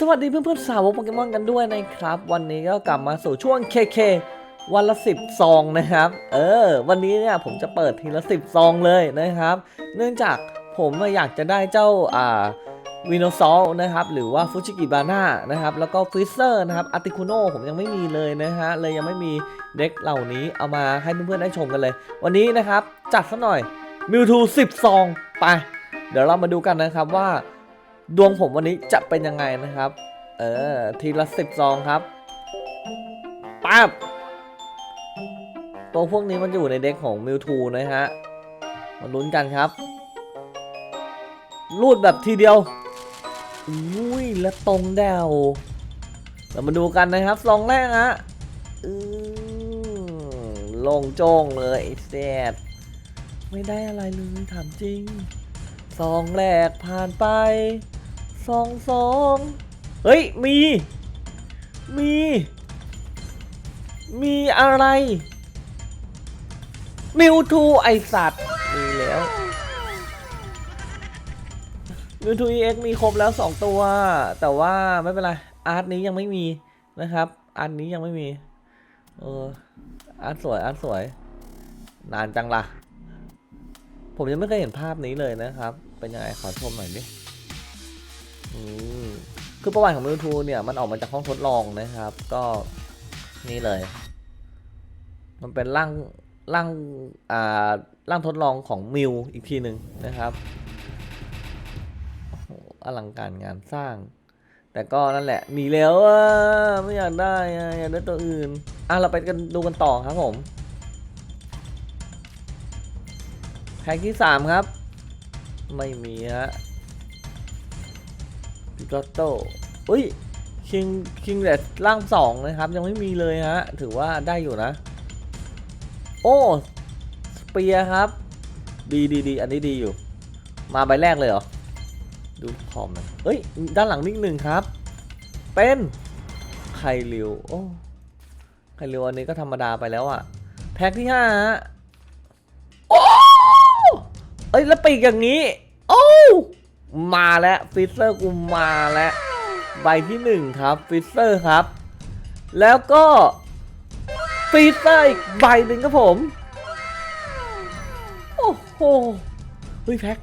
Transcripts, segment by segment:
สวัสดีเพื่อนๆสาวโปเกมอนกันด้วยนะครับ วันนี้ก็กลับมาสู่ช่วง KK วันละ10ซองนะครับ เออ วันนี้เนี่ยผมจะเปิดทีละ10ซองเลยนะครับ เนื่องจากผมอยากจะได้เจ้าอ่าวินโนซอลนะครับ หรือว่าฟูจิกิบาน่านะครับ แล้วก็ฟิเซอร์นะครับอาร์ติคุโนผมยังไม่มีเลยนะฮะ เลยยังไม่มีเด็กเหล่านี้เอามาให้เพื่อนๆได้ชมกันเลย วันนี้นะครับ จัดซะหน่อยมิวทู10ซองไป เดี๋ยวเรามาดูกันนะครับว่า ดวงผมวันนี้จะเป็นยังไงนะครับ เออ ทีละสิบซองครับปั๊บตัวพวกนี้มันจะอยู่ในเด็กของมิวทูนะฮะ มาลุ้นกันครับ รูดแบบทีเดียว อุ้ย และตรงแดวเรามาดูกันนะครับซองแรกฮะอืลงโจ้งเลยไอ้แซดไม่ได้อะไรเลยถามจริงซองแรกผ่านไป สองสองเฮ้ย มี มี มีอะไร มิวทูไอสัตว์ มีแล้ว มิวทูเอ็กมีครบแล้ว2ตัว แต่ว่าไม่เป็นไร อาร์ตนี้ยังไม่มีนะครับอาร์ตนี้ยังไม่มี เออ อาร์ตสวย อาร์ตสวย นานจังละผมยังไม่เคยเห็นภาพนี้เลยนะครับ เป็นยังไงขอชมหน่อยดิ คือประวัติของมิวทูเนี่ยมันออกมาจากห้องทดลองนะครับ ก็นี่เลย มันเป็นร่างร่างอ่าร่างทดลองของมิวอีกทีหนึ่งนะครับโอ้โหอลังการงานสร้าง แต่ก็นั่นแหละมีแล้วอะไม่อยากได้อะอยากได้ตัวอื่นอะเราไปกันดูกันต่อครับผมแพ็กที่สามครับ ไม่มีฮะ พิกาโต้อุ้ยคิงคิงเดดร่างสองนะครับ ยังไม่มีเลยฮะ ถือว่าได้อยู่นะ โอ้สเปียครับ ดีดีดีอันนี้ดีอยู่ มาใบแรกเลยเหรอ ดูพร้อมนะเฮ้ย ด้านหลังนิดหนึ่งครับ เป็นไคลิวโอ้ไคลิวอันนี้ก็ธรรมดาไปแล้วอะแพ็คที่ห้าฮะโอ้เอ้ย แล้วปีกอย่างนี้ โอ้ มาแล้วฟิสเซอร์กูมาแล้วใบที่หนึ่งครับฟิสเซอร์ครับ แล้วก็ฟิสเซอร์อีกใบหนึ่งครับผม โอ้โหเฮ้ยแพ็ค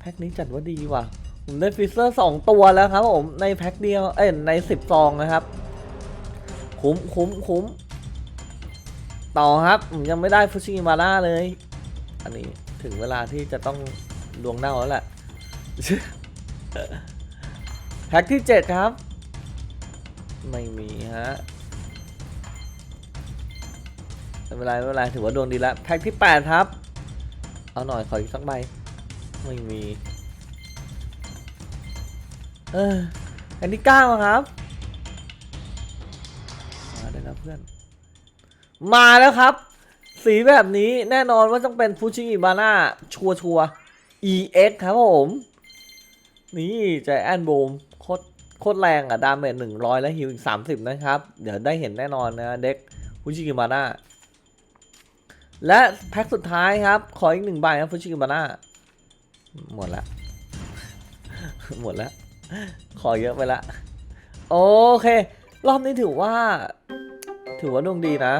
แพ็คนี้จัดว่าดีว่ะ ผมได้ฟิสเซอร์สองตัวแล้วครับผม ในแพ็คเดียว เอ้ยในสิบซองนะครับคุ้มคุ้มคุ้มต่อครับยังไม่ได้ฟุชิมาร่าเลย อันนี้ถึงเวลาที่จะต้องดวงเน่าแล้วแหละ แพ็กที่7ครับ ไม่มีฮะไม่เป็นไรไม่เป็นไรถือว่าดวงดีแล้วแพ็กที่8ครับ เอาหน่อยขออีกสักใบ ไม่มี เออแพ็กที่9ครับมาได้แล้วเพื่อน มาแล้วครับ สีแบบนี้แน่นอนว่าต้องเป็นฟูชิอิบาน่าชัวชัว EX ครับผม นี่ใจแอนบูมโคตรโคตรแรงอะดาเมจหนึ่งร้อยและฮิวอีกสามสิบนะครับ เดี๋ยวได้เห็นแน่นอนนะเด็กฟูชิกิมาน่าและแพ็คสุดท้ายครับ ขออีกหนึ่งใบครับฟูชิกิมาน่าหมดละ หมดละ ขอเยอะไปละ โอเค รอบนี้ถือว่า ถือว่าดวงดีนะ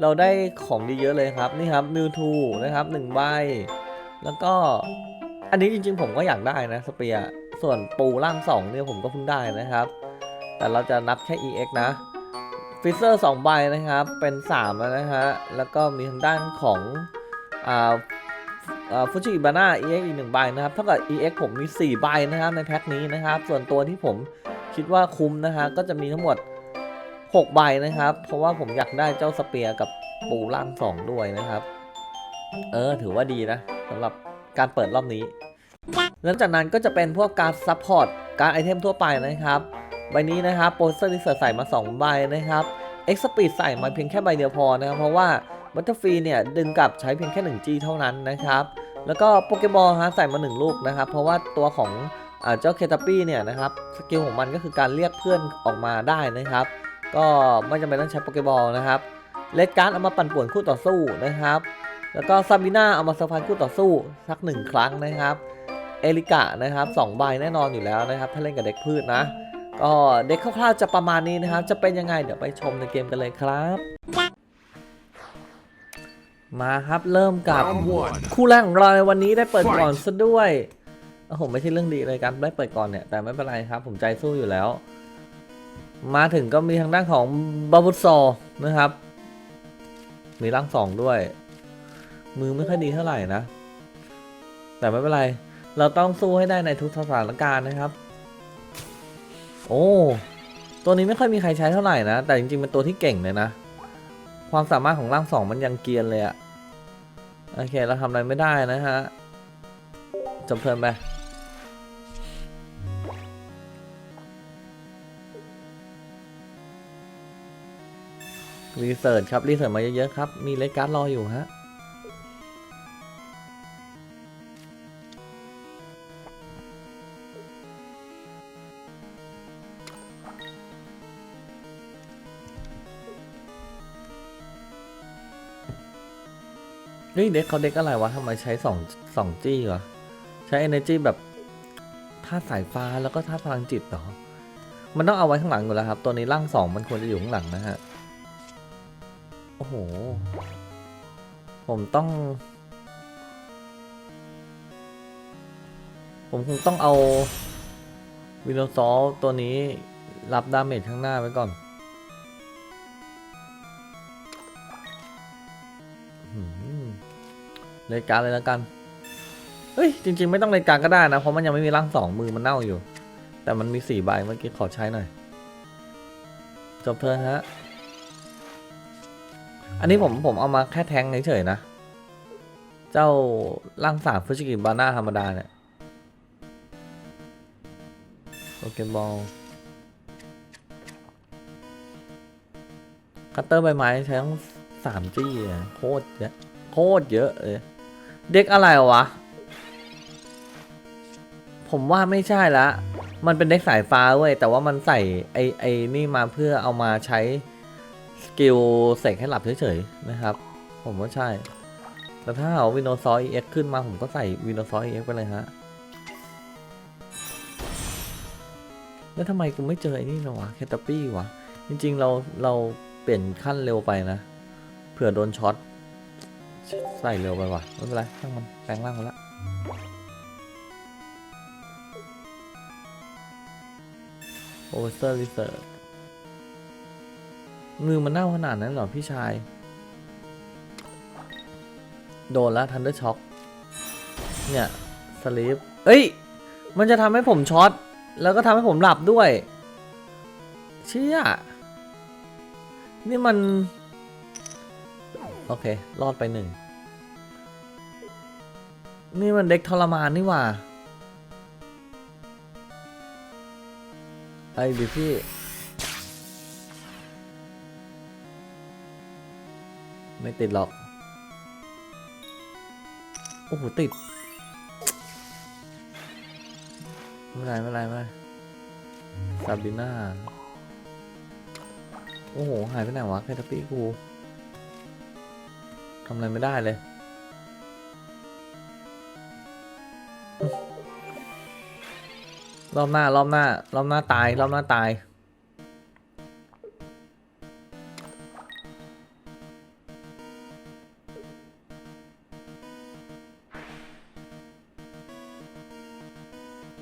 เราได้ของดีเยอะเลยครับ นี่ครับมิวทูนะครับหนึ่งใบ แล้วก็อันนี้จริงๆผมก็อยากได้นะสเปียร์ ส่วนปูร่าง2เนี่ยผมก็เพิ่งได้นะครับ แต่เราจะนับแค่ EX นะฟิเซอร์2ใบนะครับ เป็น3แล้วนะฮะ แล้วก็มีทางด้านของอ่าฟูจิบาน่า EX อีก1ใบนะครับ เท่ากับ EX ผมมี 4 ใบนะครับในแพ็คนี้นะครับ ส่วนตัวที่ผมคิดว่าคุ้มนะฮะ ก็จะมีทั้งหมด 6 ใบนะครับ เพราะว่าผมอยากได้เจ้าสเปียร์กับปูร่าง2ด้วยนะครับ เออ ถือว่าดีนะสำหรับการเปิดรอบนี้ หลังจากนั้นก็จะเป็นพวกการซัพพอร์ตการไอเทมทั่วไปนะครับ ใบนี้นะครับโปสเตอร์ที่ใส่มา 2 ใบนะครับเอ็กซ์ปีดใส่มาเพียงแค่ใบเดียวพอนะครับ เพราะว่าบัตเตอร์ฟีเนี่ยดึงกลับใช้เพียงแค่ 1G เท่านั้นนะครับ แล้วก็โปเกมอลฮะใส่มา 1 ลูกนะครับ เพราะว่าตัวของอเจ้าเคตาปี้เนี่ยนะครับสกิลของมันก็คือการเรียกเพื่อนออกมาได้นะครับ ก็ไม่จำเป็นต้องใช้โปเกบอลนะครับเลดการ์ดเอามาปั่นป่วนคู่ต่อสู้นะครับ แล้วก็ซาบิน่าเอามาเซอร์ไพรส์คู่ต่อสู้สักหนึ่งครั้งนะครับ เอลิกะนะครับสองใบแน่นอนอยู่แล้วนะครับ ถ้าเล่นกับเด็กพืชนะ ก็เด็กคร่าวๆจะประมาณนี้นะครับ จะเป็นยังไงเดี๋ยวไปชมในเกมกันเลยครับ มาครับเริ่มกับ Round one. คู่แรกของเราในวันนี้ได้เปิดก่อนซะด้วยโอ้โหไม่ใช่เรื่องดีเลยกันได้เปิดก่อนเนี่ยแต่ไม่เป็นไรครับ ผมใจสู้อยู่แล้ว มาถึงก็มีทางด้านของบาบุซอนะครับ มีร่างสองด้วย มือไม่ค่อยดีเท่าไหร่นะ แต่ไม่เป็นไร เราต้องสู้ให้ได้ในทุกสถานการณ์นะครับ โอ้ ตัวนี้ไม่ค่อยมีใครใช้เท่าไหร่นะ แต่จริงๆเป็นตัวที่เก่งเลยนะ ความสามารถของร่างสองมันยังเกียนเลยอะโอเค เราทำอะไรไม่ได้นะฮะ จบเพลินไปรีเสิร์ชครับรีเสิร์ชมาเยอะๆครับ มีเลกการ์ดรออยู่ฮะ เฮ้ยเด็กเขาเด็กอะไรวะทำไมใช้สองสองจี้วะใช้ energy แบบธาตุสายฟ้าแล้วก็ธาตุพลังจิตเหรอ มันต้องเอาไว้ข้างหลังอยู่แล้วครับ ตัวนี้ร่างสองมันควรจะอยู่ข้างหลังนะฮะ โอ้โห ผมต้อง ผมคงต้องเอาวินโนซอลตัวนี้รับดาเมจข้างหน้าไว้ก่อน เลยการเลยแล้วกัน เฮ้ย จริง ๆ ไม่ต้องเลยการก็ได้นะ เพราะมันยังไม่มีร่างสองมือมันเน่าอยู่ แต่มันมีสี่ใบเมื่อกี้ขอใช้หน่อย จบเทิร์นฮะ อันนี้ผมผมเอามาแค่แทงเฉยๆนะ เจ้าร่างสามฟิชิกิบาน่าธรรมดาเนี่ยโปเกมอลคัตเตอร์ใบไม้ใช้ทั้งสามจี้โคตรเยอะโคตรเยอะเลย เด็กอะไรวะ ผมว่าไม่ใช่ละ มันเป็นเด็กสายฟ้าเว้ย แต่ว่ามันใส่ไอไอนี่มาเพื่อเอามาใช้สกิลเสกให้หลับเฉยๆนะครับ ผมว่าใช่แต่ถ้าเอาวินโนซอยเอ็กขึ้นมาผมก็ใส่วินโนซอยเอ็กไปเลยฮะ แล้วทำไมกูไม่เจอไอ้นี่นะวะแคตตาปี้วะ จริงๆเราเราเปลี่ยนขั้นเร็วไปนะ เผื่อโดนช็อต ใส่เร็วไปว่ะไม่เป็นไรช่างมันแปลงร่างมาแล้วโอเวอร์เซอร์รีเซิร์มือมันเน่าขนาดนั้นเหรอพี่ชาย โดนแล้วทันเดอร์ช็อคเนี่ยสลีปเอ้ย มันจะทำให้ผมช็อต แล้วก็ทำให้ผมหลับด้วย เชี่ยนี่มัน โอเค รอดไปหนึ่ง นี่มันเด็กทรมานนี่หว่าไอ้ดิพี่ ไม่ติดหรอก โอ้โห ติด ไม่ไรไม่ไรไม่เป็นไรซาบิน่า โอ้โห หายไปไหนวะแคทปี้กู ทำอะไรไม่ได้เลย รอบหน้ารอบหน้ารอบหน้าตายรอบหน้าตาย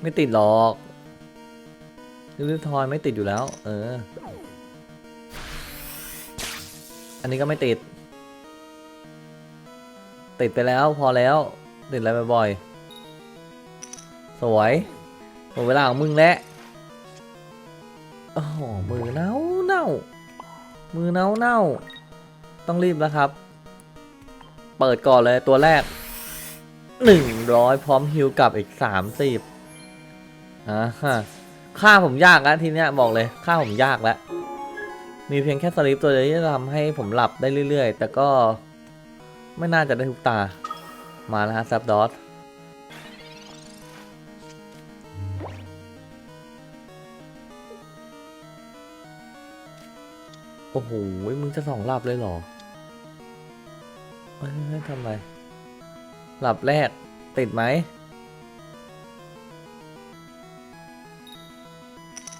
ไม่ติดหรอกลิลทอยไม่ติดอยู่แล้ว เออ อันนี้ก็ไม่ติด ติดไปแล้วพอแล้ว ติดอะไรบ่อยๆสวยหมดเวลาของมึงแล้วโอ้โหมือเน่าเน่ามือเน่าเน่าต้องรีบแล้วครับ เปิดก่อนเลยตัวแรกหนึ่งร้อยพร้อมฮิวกลับอีกสามสิบอ่าฮะค่าผมยากแล้วทีเนี้ยบอกเลยค่าผมยากแล้ว มีเพียงแค่สลิปตัวเดียวที่จะทำให้ผมหลับได้เรื่อยๆ แต่ก็ ไม่น่าจะได้ทุกตา มาแล้วฮะซับดอสโอ้โห มึงจะสองหลับเลยเหรอเฮ้ยเฮ้ยทำไรหลับแรก ติดไหม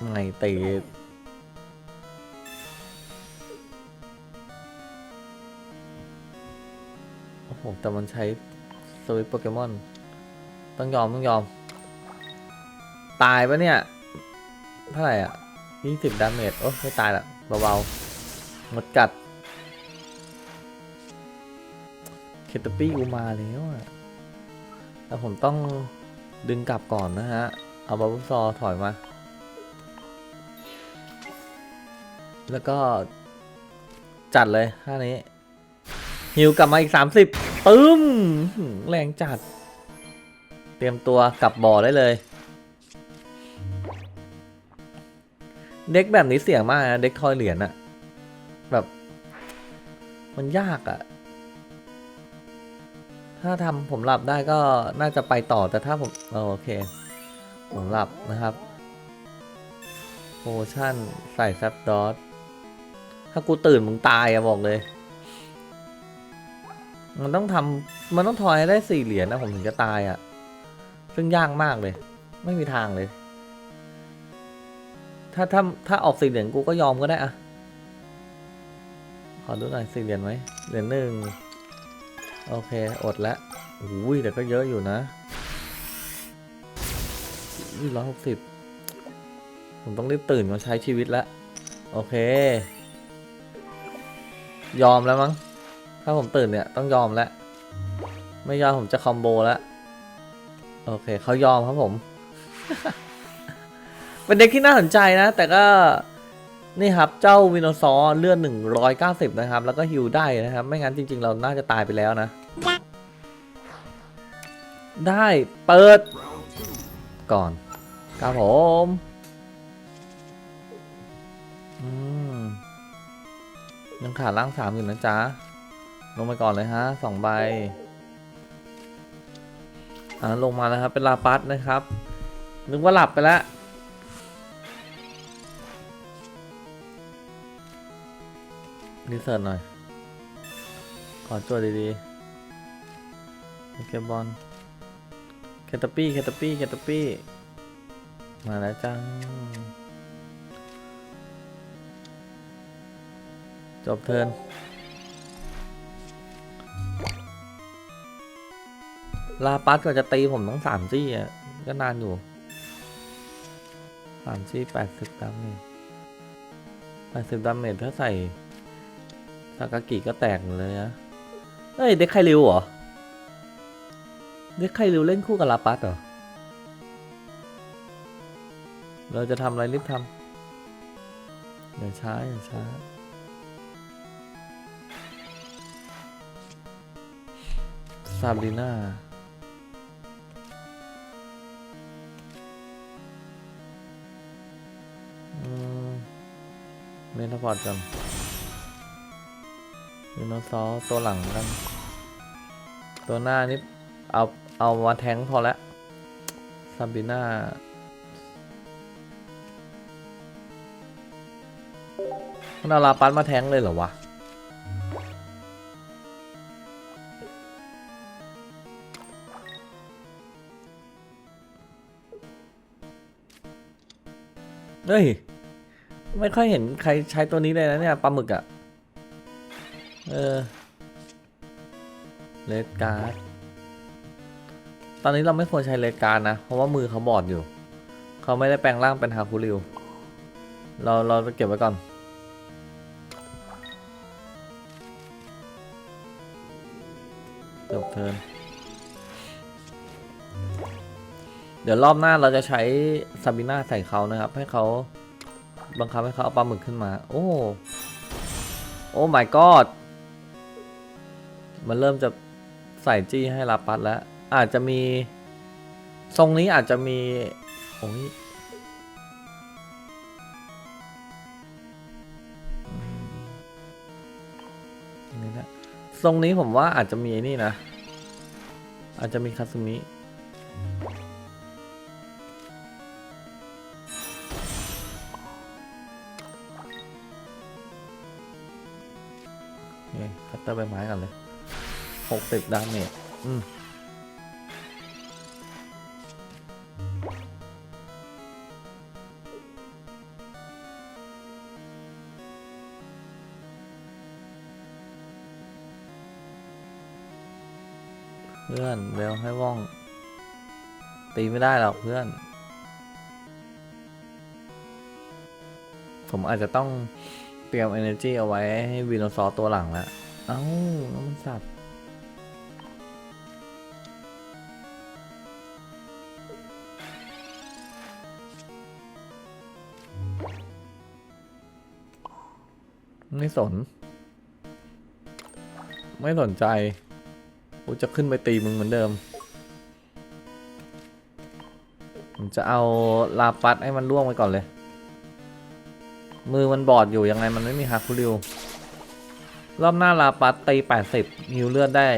ไม่ติด โอ้โหแต่มันใช้สวิตโปเกมอน ต้องยอม ต้องยอม ตายปะเนี่ย เท่าไหร่อะยี่สิบดาเมจโอ้ไม่ตายละเบาๆหมดกัด เคตปี้กูมาแล้วอะแต่ผมต้องดึงกลับก่อนนะฮะ เอาบับเบิลซอถอยมา แล้วก็จัดเลยท่านี้ฮิวกลับมาอีก 30 ปึ้ม แรงจัด เตรียมตัวกลับบ่อได้เลย เด็กแบบนี้เสี่ยงมากนะ เด็กทอยเหรียญอะแบบ มันยากอะถ้าทำผมหลับได้ก็น่าจะไปต่อแต่ถ้าผมโอเค ผมหลับนะครับโพชั่นใส่แซปดอทถ้ากูตื่นมึงตายอะบอกเลย มันต้องทำมันต้องทอยให้ได้สี่เหรียญนะผมถึงจะตายอะซึ่งยากมากเลย ไม่มีทางเลย ถ้าถ้าถ้าออกสี่เหรียญกูก็ยอมก็ได้อะขอดูหน่อยสี่เหรียญไหมเหรียญหนึ่งโอเค อดล้วโอ้ยแต่ก็เยอะอยู่นะร้อยหกสิบผมต้องรีบตื่นมาใช้ชีวิตแล้ว โอเค ยอมแล้วมั้ง ถ้าผมตื่นเนี่ยต้องยอมแล้ว ไม่ยอมผมจะคอมโบแล้ว โอเคเขายอมครับผม เป็นเด็กที่น่าสนใจนะ แต่ก็นี่ครับเจ้าวินโนซอร์เลือด190 นะครับ แล้วก็ฮิวได้นะครับ ไม่งั้นจริง ๆ เราน่าจะตายไปแล้วนะ ได้เปิด ก่อนครับผมอืมยังขาดล่างสามอยู่นะจ๊ะ ลงไปก่อนเลยฮะสองใบอ่าลงมาแล้วครับ เป็นลาปัสนะครับ นึกว่าหลับไปแล้วรีเสิร์ชหน่อย ขอจวดดีๆโอเคบอลแคตาปี้แคตาปี้แคตาปี้ มาแล้วจัง จบเทิร์น ลาปัสก็จะตีผมต้องสามจี้อะก็นานอยู่สามจี้แปดสิบดาเมจแปดสิบดาเมจถ้าใส่ซากากิก็แตกเลยนะเอ้ยเด็กไคริวเหรอเด็กไคริวเล่นคู่กับลาปัสเหรอเราจะทำอะไรรีบทำอย่าช้าอย่าช้าซาบรีน่า เมนทพอร์ตกันยูโนซอตัวหลังกัน ตัวหน้านี่เอาเอามาแทงพอแล้วซาบิน่ามันเอาลาปัสมาแทงเลยเหรอวะเฮ้ย ไม่ค่อยเห็นใครใช้ตัวนี้เลยนะเนี่ยปลาหมึกอะเออเลดการ์ดตอนนี้เราไม่ควรใช้เลดการ์ดนะ เพราะว่ามือเขาบอดอยู่ เขาไม่ได้แปลงร่างเป็นฮาคุริว เราเราไปเก็บไว้ก่อน จบเทินเดี๋ยวรอบหน้าเราจะใช้ซาบิน่าใส่เขานะครับ ให้เขา บังคับให้เขาเอาปลาหมึกขึ้นมา โอ้โอ้ my god มันเริ่มจะใส่จี้ให้ลาปัดแล้ว อาจจะมีทรงนี้อาจจะมี โอ้ยนี่นะทรงนี้ผมว่าอาจจะมีไอ้นี่นะ อาจจะมีคาซึมิ คัตเตอร์ใบไม้กันเลยหกสิบดาเมจอืมเพื่อนเบลให้ว่อง ตีไม่ได้หรอกเพื่อน ผมอาจจะต้องเตรียม energy เอาไว้ให้วีโนซอตัวหลังแล้ว เอ้าแล้วมันสับไม่สน ไม่สนใจ กูจะขึ้นไปตีมึงเหมือนเดิม ผมจะเอาลาปัดให้มันล่วงไปก่อนเลย มือมันบอดอยู่ยังไงมันไม่มีฮาคุริว รอบหน้าลาปัดตี80ฮิวเลือดได้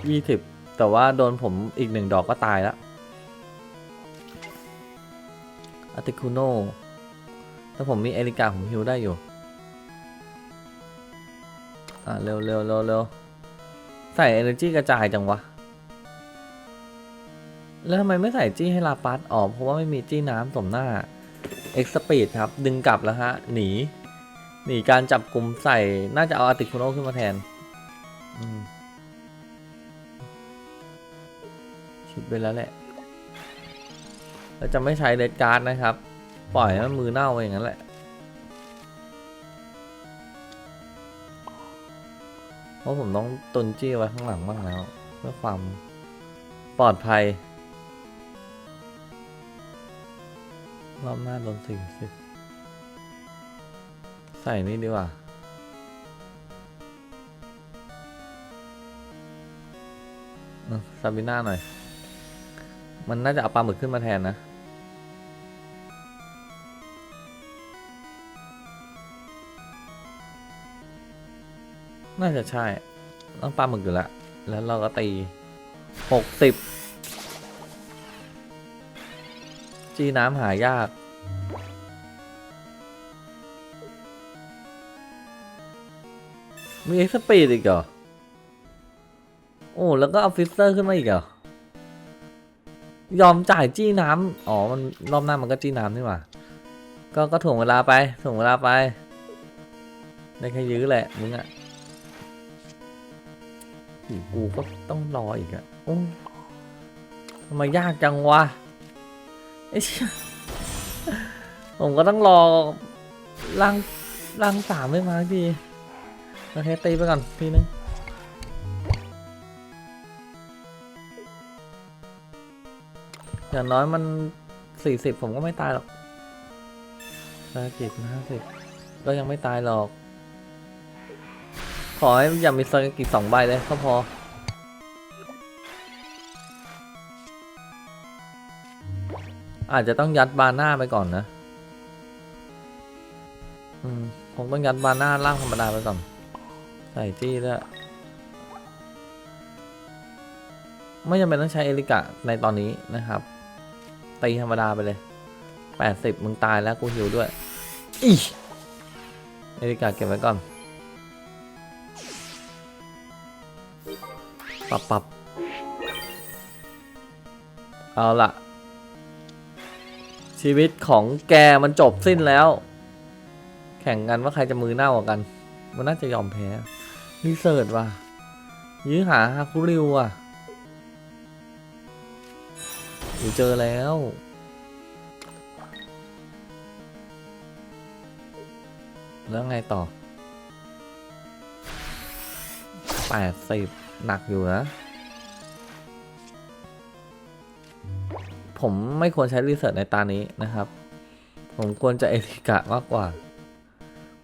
20 แต่ว่าโดนผมอีกหนึ่งดอกก็ตายแล้วอาติคุโนถ้าผมมีเอลิกาผมฮิวได้อยู่ อะเร็วเร็วเร็วเร็วใส่ energy กระจายจังวะ แล้วทำไมไม่ใส่จี้ให้ลาปัสออกเพราะว่าไม่มีจี้น้ำสมหน้า X speed ครับ ดึงกลับแล้วฮะ หนี หนีการจับกลุ่มใส่น่าจะเอาอาติคุโนขึ้นมาแทนอืมคิดไปแล้วแหละแล้วจะไม่ใช้เดดการ์ดนะครับ ปล่อยให้มันมือเน่าไปอย่างนั้นแหละ เพราะผมต้องตุนจี้ไว้ข้างหลังบ้างแล้ว เพื่อความปลอดภัยรอบหน้าโดนสี่สิบ ใส่นี่ดีกว่าซาบิน่าหน่อย มันน่าจะเอาปลาหมึกขึ้นมาแทนนะ น่าจะใช่ ต้องปลาหมึกอยู่แล้ว แล้วเราก็ตีหกสิบจีน้ำหายาก มีเอ็กซ์ปีดอีกเหรอ โอ้ แล้วก็เอาฟิสเตอร์ขึ้นมาอีกเหรอ ยอมจ่ายจี้น้ำ อ๋อ มันรอบหน้ามันก็จี้น้ำนี่หว่า ก็ก็ถ่วงเวลาไปถ่วงเวลาไป ได้แค่ยื้อแหละมึงอะอีกกูก็ต้องรออีกอะโอ้ทำไมยากจังวะไอ้เชี่ยผมก็ต้องรอร่างร่างสามไม่มาสักที โอเคตีไปก่อนทีนึงอย่างน้อยมันสี่สิบผมก็ไม่ตายหรอกภารกิจห้าสิบก็ยังไม่ตายหรอก ขอให้อย่ามีสกิลสองใบเลยก็พอ อาจจะต้องยัดบาหน่าไปก่อนนะ อืม ผมต้องยัดบาหน่าล่างธรรมดาไปก่อน ส่จี้ด้วยไม่จำเป็นต้องใช้เอลิกะในตอนนี้นะครับตีธรรมดาไปเลยแปดสิบมึงตายแล้วกูหิวด้วยอีเอลิกะเก็บไว้ก่อน ปรับปรับเอาละชีวิตของแกมันจบสิ้นแล้ว แข่งกันว่าใครจะมือเน่ากว่ากัน มันน่าจะยอมแพ้ รีเสิร์ชว่ะ ยื้อหาฮาคุริวอะอยู่เจอแล้ว แล้วไงต่อแปดสิบหนักอยู่นะ ผมไม่ควรใช้รีเสิร์ชในตานี้นะครับ ผมควรจะเอริกะมากกว่า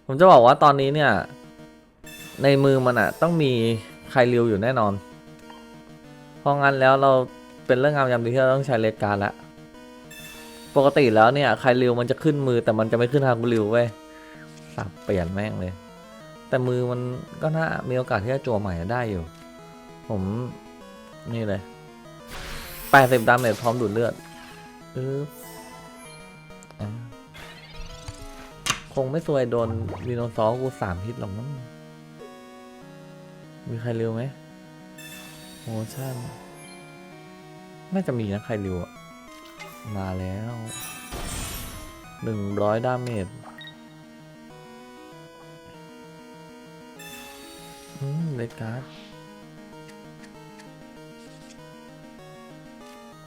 ผมจะบอกว่าตอนนี้เนี่ย ในมือมันอะต้องมีใครริวอยู่แน่นอน เพราะงั้นแล้วเราเป็นเรื่องงามยามดีที่เราต้องใช้เลดการดละปกติแล้วเนี่ยใครริวมันจะขึ้นมือแต่มันจะไม่ขึ้นฮากุริวเว้ยสับเปลี่ยนแม่งเลย แต่มือมันก็น่ามีโอกาสที่จะจั่วใหม่ได้อยู่ ผมนี่เลยแปดสิบดาเมจพร้อมดูดเลือดเอออะคงไม่ซวยโดนวีโนซอร์กูสามฮิตหรอกมั้ง มีใครเร็วไหมโมชั่น น่าจะมีนะใครเร็วอะมาแล้วหนึ่งร้อยดาเมจอืมเลดการ์ด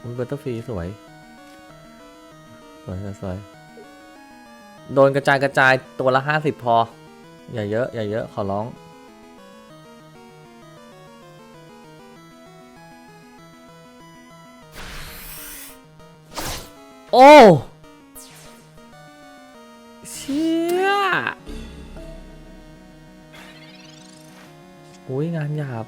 อุ้ยบัตเตอร์ฟรีสวย สวยสวยสวยโดนกระจายกระจายตัวละห้าสิบพอ อย่าเยอะ อย่าเยอะ ขอร้อง อ้เชี่ยอุ้ยงานหยาบ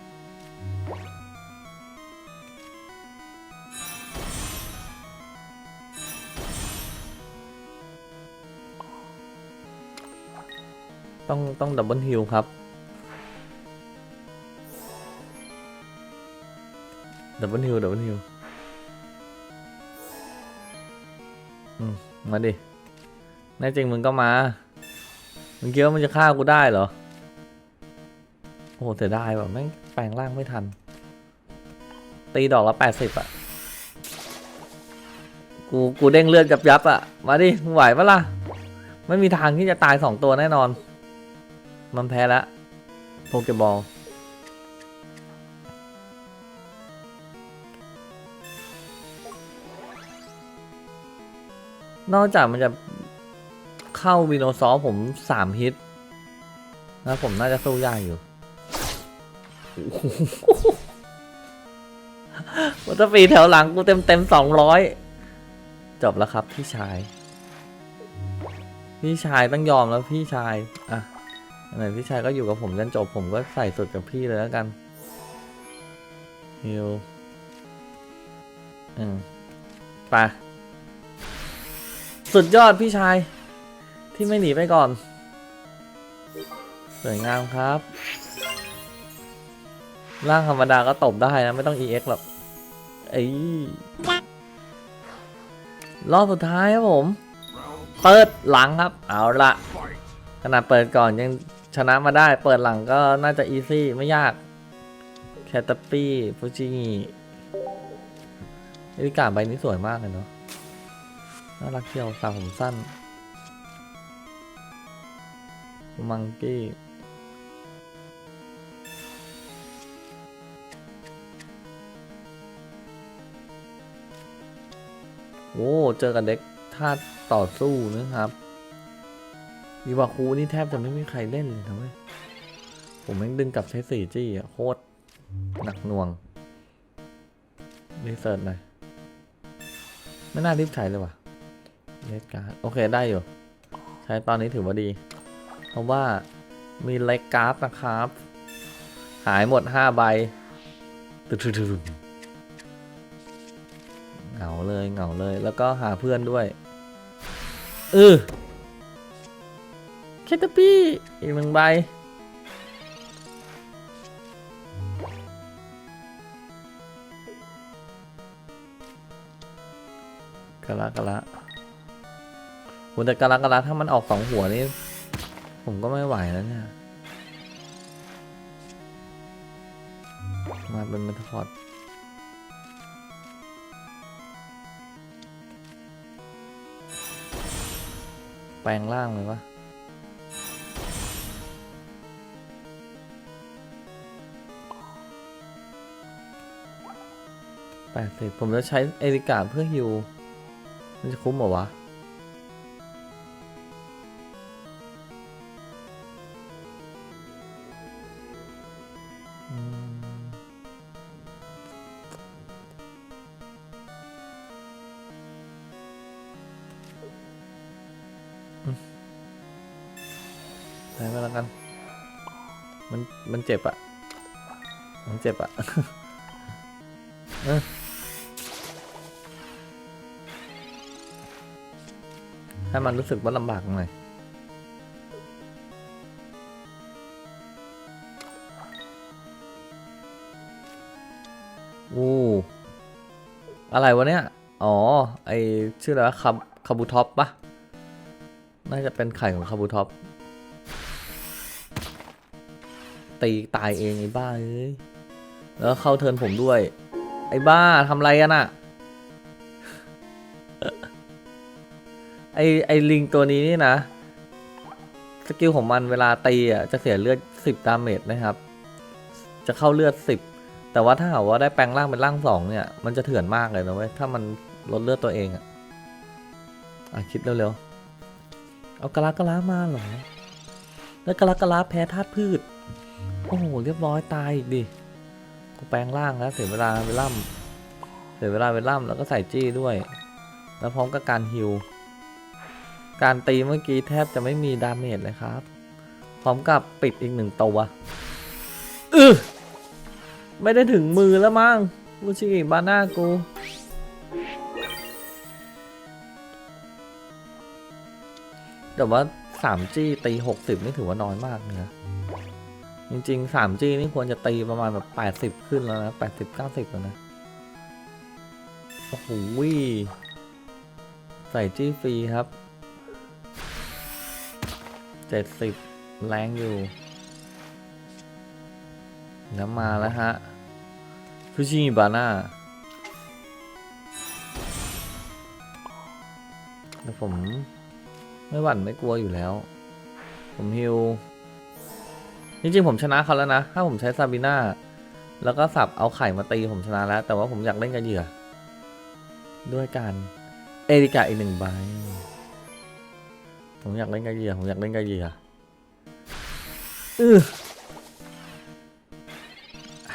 ต้องต้องดับเบิลฮิลครับ ดับเบิลฮิลดับเบิลฮิล มาดิ แน่จริงมึงก็มา มึงคิดว่ามันจะฆ่ากูได้เหรอ โอ้โหเสียดายว่ะแม่งแปลงร่างไม่ทัน ตีดอกละแปดสิบอะกูกูเด้งเลือดยับยับอะมาดิ มึงไหวปะล่ะ ไม่มีทางที่จะตายสองตัวแน่นอน มันแพ้แล้วโปเกบอล นอกจากมันจะเข้าวีโนซอผมสามฮิตแล้วผมน่าจะสู้ยากอยู่วัตฟีแถวหลังกูเต็มเต็มสองร้อยจบแล้วครับพี่ชาย พี่ชายต้องยอมแล้วพี่ชาย อะไหนพี่ชายก็อยู่กับผมจนจบผมก็ใส่สุดกับพี่เลยแล้วกันฮิวอืมไป สุดยอดพี่ชาย ที่ไม่หนีไปก่อน สวยงามครับ ร่างธรรมดาก็ตบได้นะ ไม่ต้อง EX หรอกไอ้ยรอบสุดท้ายครับผม เปิดหลังครับ เอาละขนาดเปิดก่อนยังชนะมาได้ เปิดหลังก็น่าจะอีซี่ไม่ยาก แคตตปี้ฟูจิงิเอริกาใบนี้สวยมากเลยเนาะ น่ารักเที่ยวสาวผมสั้นมังกี้โอ้เจอกับเด็กท่าตุต่อสู้นะครับวีวาคูนี่แทบจะไม่มีใครเล่นเลยนะเว้ย ผมแม่งดึงกลับใช้สี่จี้อะโคตรหนักหน่วงรีเสิร์ชหน่อยไม่น่ารีบใช้เลยว่ะ เลดการ์ดโอเคได้อยู่ ใช้ตอนนี้ถือว่าดี เพราะว่ามีเลกการ์ดนะครับ หายหมด5ใบตึ๊ดๆๆเหงาเลยเหงาเลยแล้วก็หาเพื่อนด้วยเออแคตปี้อีกหนึ่งใบกะละกะละ โหแต่กะละกะละถ้ามันออกสองหัวนี่ผมก็ไม่ไหวแล้วเนี่ย มาเป็นเมทัลพอดแปลงร่างเลยวะแปดสิบผมจะใช้เอริกาเพื่อฮิวมันจะคุ้มเหรอวะ ใช้ไปแล้วกัน มันมันเจ็บอะมันเจ็บอะเออให้มันรู้สึกว่าลำบากหน่อยอู้อะไรวะเนี่ย อ๋อ ไอชื่ออะไรวะคาคาบูท็อปปะน่าจะเป็นไข่ของคาบูท็อป ตีตายเองไอ้บ้าเอ้ยแล้วเข้าเทินผมด้วย ไอ้บ้าทำไรกันอะไอไอลิงตัวนี้นี่นะ สกิลของมันเวลาตีอะจะเสียเลือด10ดาเมจนะครับ จะเข้าเลือด10แต่ว่าถ้าหากว่าได้แปลงร่างเป็นร่างสองเนี่ย มันจะเถื่อนมากเลยนะเว้ยถ้ามันลดเลือดตัวเองอะอะคิดเร็วๆ เอากะลากะลามาเหรอ แล้วกะลากะลาแพ้ธาตุพืช โอ้โหเรียบร้อยตายอีกดิกูแปลงร่างแล้วเสียเวลาไปล่ำเสียเวลาไปล่ำแล้วก็ใส่จี้ด้วย แล้วพร้อมกับการฮิวการตีเมื่อกี้แทบจะไม่มีดาเมจเลยครับ พร้อมกับปิดอีกหนึ่งตัวอือไม่ได้ถึงมือแล้วมั้งลูชิกิบาน่ากูแต่ว่า 3G ตี60นี่ถือว่าน้อยมากเลยนะ จริงๆ 3G นี่ควรจะตีประมาณแบบ 80 ขึ้นแล้วนะ 80 90 แล้วนะ โอ้โหใส่จี้ฟรีครับ 70 แรงอยู่น้ำมาแล้วฮะฟูชิบาน่าแต่ผมไม่หวั่นไม่กลัวอยู่แล้ว ผมฮิว จริงๆผมชนะเขาแล้วนะ ถ้าผมใช้ซาบิน่า แล้วก็สับเอาไข่มาตีผมชนะแล้ว แต่ว่าผมอยากเล่นกับเหยื่อ ด้วยการเอริกาอีกหนึ่งใบ ผมอยากเล่นกับเหยื่อ ผมอยากเล่นกับเหยื่ออือ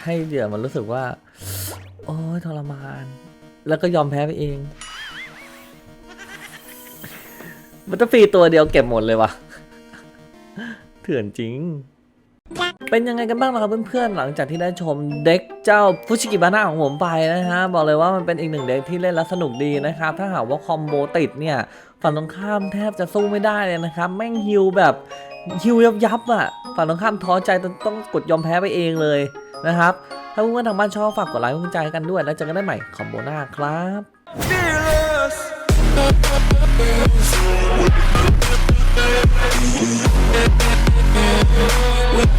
ให้เหยื่อมันรู้สึกว่า โอ้ยทรมาน แล้วก็ยอมแพ้ไปเอง มันจะฟรีตัวเดียวเก็บหมดเลยวะเถื่อนจริง เป็นยังไงกันบ้างนะครับเพื่อนๆ หลังจากที่ได้ชมเด็กเจ้าฟูชิกิบาน่าของผมไปนะฮะบอกเลยว่ามันเป็นอีกหนึ่งเด็กที่เล่นแล้วสนุกดีนะครับ ถ้าหากว่าคอมโบติดเนี่ยฝั่งตรงข้ามแทบจะสู้ไม่ได้เลยนะครับ แม่งฮิวแบบฮิวยับยับอะฝั่งตรงข้ามท้อใจต้องกดยอมแพ้ไปเองเลยนะครับ ถ้าเพื่อนๆทางบ้านชอบฝากกดไลค์กดใจกันด้วย แล้วเจอกันได้ใหม่คอมโบหน้าครับ We'll